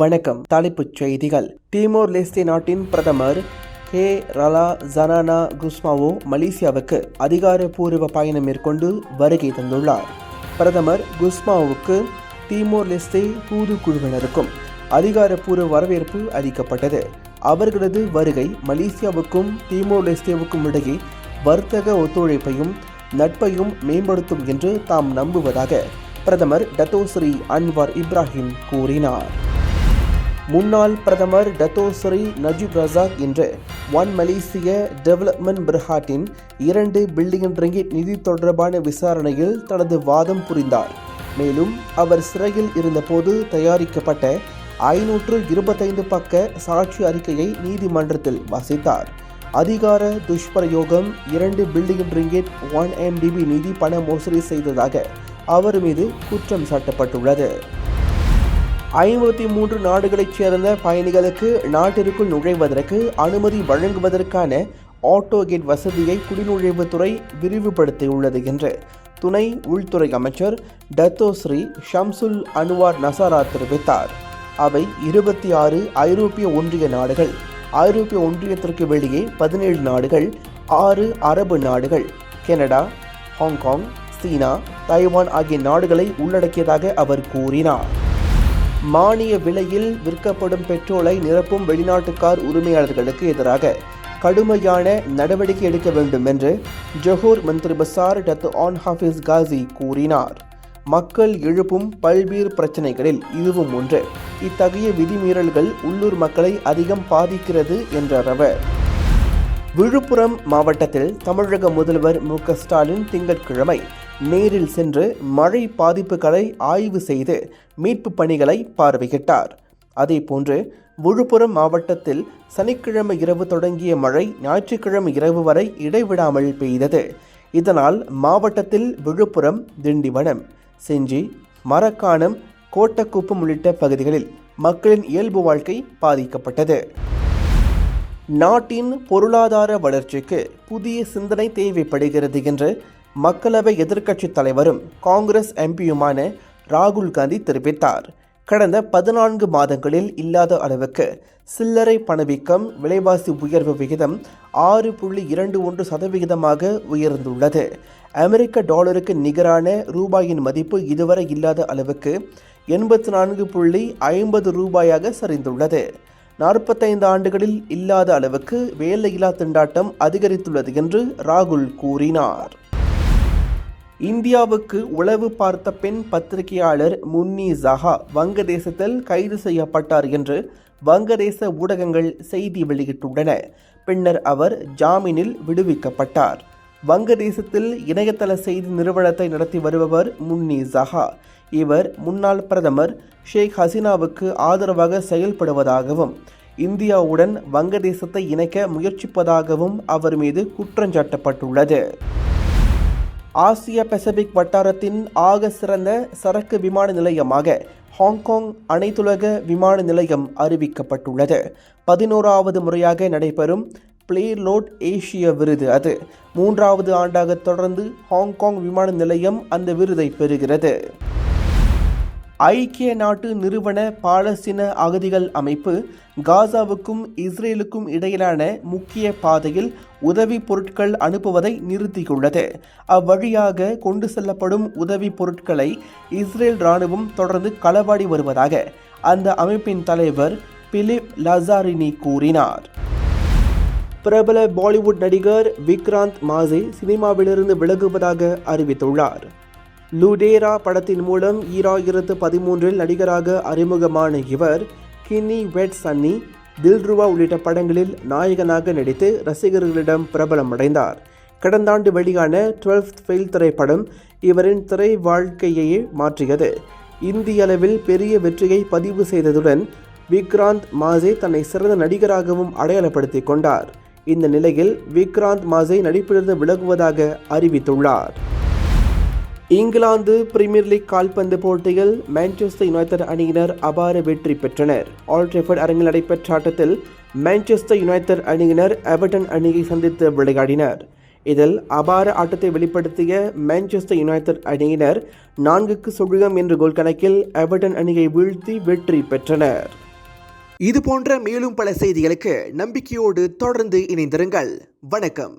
வணக்கம். தலைப்புச் செய்திகள். டிமோர் லெஸ்டே நாட்டின் பிரதமர் ஹே ரலா ஜனானா குஸ்மாவோ மலேசியாவுக்கு அதிகாரப்பூர்வ பயணம் மேற்கொண்டு வருகை தந்துள்ளார். பிரதமர் குஸ்மாவுக்கு டிமோர் லெஸ்டே தூதுக்குழுவினருக்கும் அதிகாரப்பூர்வ வரவேற்பு அளிக்கப்பட்டது. அவர்களது வருகை மலேசியாவுக்கும் டிமோர் லெஸ்டேவுக்கும் இடையே வர்த்தக ஒத்துழைப்பையும் நட்பையும் மேம்படுத்தும் என்று தாம் நம்புவதாக பிரதமர் டத்தோஸ்ரீ அன்வார் இப்ராஹிம் கூறினார். முன்னாள் பிரதமர் டத்தோஸ்ரீ நஜீப் ரசாக் இன்று ஒன் மலேசிய டெவலப்மெண்ட் பிரஹாட்டின் இரண்டு பில்லியன் ரிங்கிட் நிதி தொடர்பான விசாரணையில் தனது வாதம் புரிந்தார். மேலும் அவர் சிறையில் இருந்தபோது தயாரிக்கப்பட்ட ஐநூற்று இருபத்தைந்து பக்க சாட்சி அறிக்கையை நீதிமன்றத்தில் வாசித்தார். அதிகார துஷ்பிரயோகம் இரண்டு பில்லியன் ரிங்கிட் ஒன் எம்டிபி நிதி பண மோசடி செய்ததாக அவர் மீது குற்றம் சாட்டப்பட்டுள்ளது. ஐம்பத்தி மூன்று நாடுகளைச் சேர்ந்த பயணிகளுக்கு நாட்டிற்குள் நுழைவதற்கு அனுமதி வழங்குவதற்கான ஆட்டோ கேட் வசதியை குடிநுழைவுத்துறை விரிவுபடுத்தியுள்ளது என்று துணை உள்துறை அமைச்சர் டத்தோஸ்ரீ ஷம்சுல் அனுவார் நசாரா தெரிவித்தார். அவை இருபத்தி ஆறு ஐரோப்பிய ஒன்றிய நாடுகள் ஐரோப்பிய ஒன்றியத்திற்கு வெளியே பதினேழு நாடுகள் ஆறு அரபு நாடுகள் கனடா ஹாங்காங் சீனா தைவான் ஆகிய நாடுகளை உள்ளடக்கியதாக அவர் கூறினார். மானிய விலையில் விற்கப்படும் பெட்ரோலை நிரப்பும் வெளிநாட்டு கார் உரிமையாளர்களுக்கு எதிராக கடுமையான நடவடிக்கை எடுக்க வேண்டும் என்று Johor Menteri Besar Datuk Onn Hafiz Ghazi கூறினார். மக்கள் எழுப்பும் பல்வேறு பிரச்சனைகளில் இதுவும் ஒன்று. இத்தகைய விதிமீறல்கள் உள்ளூர் மக்களை அதிகம் பாதிக்கிறது என்றார் அவர். விழுப்புரம் மாவட்டத்தில் தமிழக முதல்வர் மு க ஸ்டாலின் திங்கட்கிழமை நேரில் சென்று மழை பாதிப்புகளை ஆய்வு செய்து மீட்பு பணிகளை பார்வையிட்டார். அதேபோன்று விழுப்புரம் மாவட்டத்தில் சனிக்கிழமை இரவு தொடங்கிய மழை ஞாயிற்றுக்கிழமை இரவு வரை இடைவிடாமல் பெய்தது. இதனால் மாவட்டத்தில் விழுப்புரம் திண்டிவனம் செஞ்சி மரக்காணம் கோட்டக்குப்பம் உள்ளிட்ட பகுதிகளில் மக்களின் இயல்பு வாழ்க்கை பாதிக்கப்பட்டது. நாட்டின் பொருளாதார வளர்ச்சிக்கு புதிய சிந்தனை தேவைப்படுகிறது என்று மக்களவை எதிர்க்கட்சித் தலைவரும் காங்கிரஸ் எம்பியுமான ராகுல் காந்தி தெரிவித்தார். கடந்த பதினான்கு மாதங்களில் இல்லாத அளவுக்கு சில்லறை பணவீக்கம் விலைவாசி உயர்வு விகிதம் ஆறு புள்ளி இரண்டு ஒன்று சதவிகிதமாக உயர்ந்துள்ளது. அமெரிக்க டாலருக்கு நிகரான ரூபாயின் மதிப்பு இதுவரை இல்லாத அளவுக்கு எண்பத்தி நான்கு புள்ளி ஐம்பது ரூபாயாக சரிந்துள்ளது. நாற்பத்தைந்து ஆண்டுகளில் இல்லாத அளவுக்கு வேலையில்லா திண்டாட்டம் அதிகரித்துள்ளது என்று ராகுல் கூறினார். இந்தியாவுக்கு உளவு பார்த்த பெண் பத்திரிகையாளர் முன்னி ஜஹா வங்கதேசத்தில் கைது செய்யப்பட்டார் என்று வங்கதேச ஊடகங்கள் செய்தி வெளியிட்டுள்ளன. பின்னர் அவர் ஜாமீனில் விடுவிக்கப்பட்டார். வங்கதேசத்தில் இணையதள செய்தி நிறுவனத்தை நடத்தி வருபவர் முன்னி ஜஹா இவர் முன்னாள் பிரதமர் ஷேக் ஹசீனாவுக்கு ஆதரவாக செயல்படுவதாகவும் இந்தியாவுடன் வங்கதேசத்தை இணைக்க முயற்சிப்பதாகவும் அவர் மீது குற்றஞ்சாட்டப்பட்டுள்ளது ஆசிய பசிபிக் வட்டாரத்தின் ஆக சிறந்த சரக்கு விமான நிலையமாக ஹாங்காங் அனைத்துலக விமான நிலையம் அறிவிக்கப்பட்டுள்ளது. பதினோராவது முறையாக நடைபெறும் பிளேலோட் ஏஷிய விருது அது. மூன்றாவது ஆண்டாக தொடர்ந்து ஹாங்காங் விமான நிலையம் அந்த விருதை பெறுகிறது. ஐக்கிய நாட்டு நிறுவன பாலஸ்தீன அகதிகள் அமைப்பு காசாவுக்கும் இஸ்ரேலுக்கும் இடையிலான முக்கிய பாதையில் உதவி பொருட்கள் அனுப்புவதை நிறுத்தியுள்ளது. அவ்வழியாக கொண்டு செல்லப்படும் உதவி பொருட்களை இஸ்ரேல் ராணுவம் தொடர்ந்து களவாடி வருவதாக அந்த அமைப்பின் தலைவர் பிலிப் லசாரினி கூறினார். பிரபல பாலிவுட் நடிகர் விக்ராந்த் மாசே சினிமாவிலிருந்து விலகுவதாக அறிவித்துள்ளார். லுடேரா படத்தின் மூலம் ஈராயிரத்து பதிமூன்றில் நடிகராக அறிமுகமான இவர் கின்னி வெட் சன்னி தில்ருவா உள்ளிட்ட படங்களில் நாயகனாக நடித்து ரசிகர்களிடம் பிரபலமடைந்தார். கடந்த ஆண்டு வெளியான டுவெல்த் ஃபெயில் திரைப்படம் இவரின் திரை வாழ்க்கையையே மாற்றியது. இந்திய அளவில் பெரிய வெற்றியை பதிவு செய்ததுடன் விக்ராந்த் மாசே தன்னை சிறந்த நடிகராகவும் அடையாளப்படுத்திக் கொண்டார். இந்த நிலையில் விக்ராந்த் மாசே நடிப்பிலிருந்து விலகுவதாக அறிவித்துள்ளார். இங்கிலாந்து பிரீமியர் லீக் கால்பந்து போட்டியில் மான்செஸ்டர் யுனைடெட் அணியினர் அபார வெற்றி பெற்றனர். ஆல்ட்ரெஃபர்ட் அரங்கில் நடைபெற்ற ஆட்டத்தில் மான்செஸ்டர் யுனைடெட் அணியினர் எவர்டன் அணியை சந்தித்து விளையாடினர். இதில் அபார ஆட்டத்தை வெளிப்படுத்திய மான்செஸ்டர் யுனைடெட் அணியினர் நான்குக்கு சுழியம் என்ற கோல் கணக்கில் எவர்டன் அணியை வீழ்த்தி வெற்றி பெற்றனர். இது போன்ற மேலும் பல செய்திகளுக்கு நம்பிக்கையோடு தொடர்ந்து இணைந்திருங்கள். வணக்கம்.